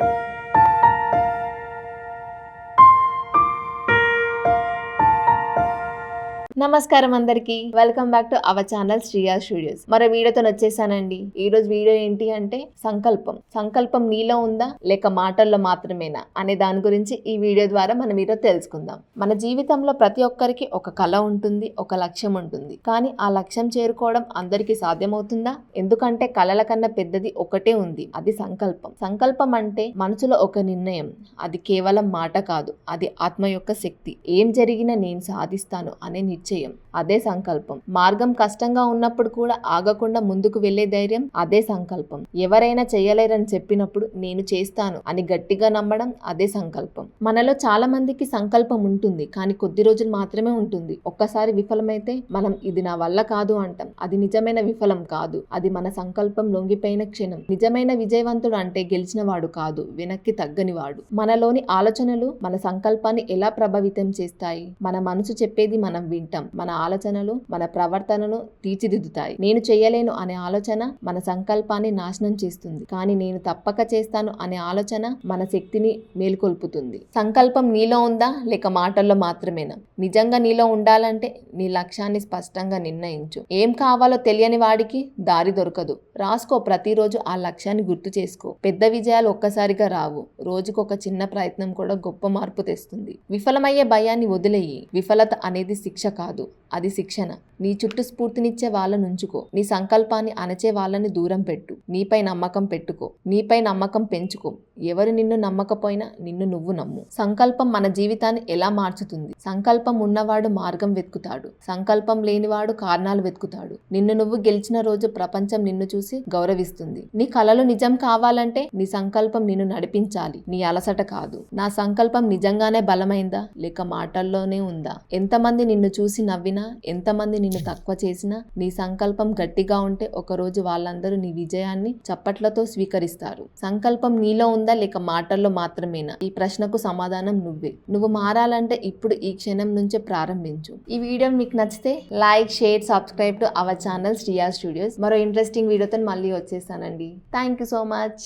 thank you నమస్కారం అందరికి. Welcome back to our channel Shriya studios మరో వీడియోతో వచ్చేసానండి. ఈ రోజు వీడియో ఏంటి అంటే సంకల్పం. సంకల్పం నీలో ఉందా లేక మాటల్లో మాత్రమేనా అనే దాని గురించి ఈ వీడియో ద్వారా మనం ఈరోజు తెలుసుకుందాం. మన జీవితంలో ప్రతి ఒక్కరికి ఒక కళ ఉంటుంది ఒక లక్ష్యం ఉంటుంది. కానీ ఆ లక్ష్యం చేరుకోవడం అందరికీ సాధ్యమవుతుందా? ఎందుకంటే కళల కన్నా పెద్దది ఒకటే ఉంది అది సంకల్పం. సంకల్పం అంటే మనసులో ఒక నిర్ణయం. అది కేవలం మాట కాదు అది ఆత్మ యొక్క శక్తి. ఏం జరిగినా నేను సాధిస్తాను అనే నిశ్చయం అదే సంకల్పం. మార్గం కష్టంగా ఉన్నప్పుడు కూడా ఆగకుండా ముందుకు వెళ్ళే ధైర్యం అదే సంకల్పం. ఎవరైనా చేయలేరని చెప్పినప్పుడు నేను చేస్తాను అని గట్టిగా నమ్మడం అదే సంకల్పం. మనలో చాలా మందికి సంకల్పం ఉంటుంది కానీ కొద్ది రోజులు మాత్రమే ఉంటుంది. ఒక్కసారి విఫలమైతే మనం ఇది నా వల్ల కాదు అంటాం. అది నిజమైన విఫలం కాదు. అది మన సంకల్పం లొంగిపోయిన క్షణం. నిజమైన విజయవంతుడు అంటే గెలిచినవాడు కాదు వెనక్కి తగ్గనివాడు. మనలోని ఆలోచనలు మన సంకల్పాన్ని ఎలా ప్రభావితం చేస్తాయి? మన మనసు చెప్పేది మనం వింటాం. మన ఆలోచనలు మన ప్రవర్తనను తీర్చిదిద్దుతాయి. నేను చేయలేను అనే ఆలోచన మన సంకల్పాన్ని నాశనం చేస్తుంది. కానీ నేను తప్పక చేస్తాను అనే ఆలోచన మన శక్తిని మేల్కొల్పుతుంది. సంకల్పం నీలో ఉందా లేక మాటల్లో మాత్రమేనా? నిజంగా నీలో ఉండాలంటే నీ లక్ష్యాన్ని స్పష్టంగా నిర్ణయించు. ఏం కా కావాలో తెలియని వాడికి దారి దొరకదు. రాసుకో ప్రతిరోజు ఆ లక్ష్యాన్ని గుర్తు చేసుకో. పెద్ద విజయాలు ఒక్కసారిగా రావు. రోజుకు ఒక చిన్న ప్రయత్నం కూడా గొప్ప మార్పు తెస్తుంది. విఫలమయ్యే భయాన్ని వదిలేయి. విఫలత అనేది శిక్ష కాదు. అది శిక్షణ. నీ చుట్టూ స్ఫూర్తినిచ్చే వాళ్ళను ఉంచుకో. నీ సంకల్పాన్ని అణచే వాళ్ళని దూరం పెట్టు. నీపై నమ్మకం పెట్టుకో. నీపై నమ్మకం పెంచుకో. ఎవరు నిన్ను నమ్మకపోయినా నిన్ను నువ్వు నమ్ము. సంకల్పం మన జీవితాన్ని ఎలా మార్చుతుంది? సంకల్పం ఉన్నవాడు మార్గం వెతుకుతాడు. సంకల్పం లేనివాడు కారణాలు వెతుకుతాడు. నిన్ను నువ్వు గెలిచిన రోజు ప్రపంచం నిన్ను చూసి గౌరవిస్తుంది. నీ కలలు నిజం కావాలంటే నీ సంకల్పం నిన్ను నడిపించాలి. నీ అలసట కాదు. నా సంకల్పం నిజంగానే బలమైందా? లేక మాటల్లోనే ఉందా? ఎంతమంది నిన్ను చూసి నవ్వినా ఎంతమంది నిన్ను తక్కువ చేసినా నీ సంకల్పం గట్టిగా ఉంటే ఒకరోజు వాళ్ళందరూ నీ విజయాన్ని చప్పట్లతో స్వీకరిస్తారు. సంకల్పం నీలో ఉందా లేక మాటల్లో మాత్రమేనా? ఈ ప్రశ్నకు సమాధానం నువ్వే. నువ్వు మారాలంటే ఇప్పుడు ఈ క్షణం నుంచే ప్రారంభించు. ఈ వీడియో మీకు నచ్చితే like share subscribe to our channel Shriya studios. మరో ఇంట్రెస్టింగ్ వీడియోతో మళ్ళీ వచ్చేసానండి థ్యాంక్ యూ సో మచ్.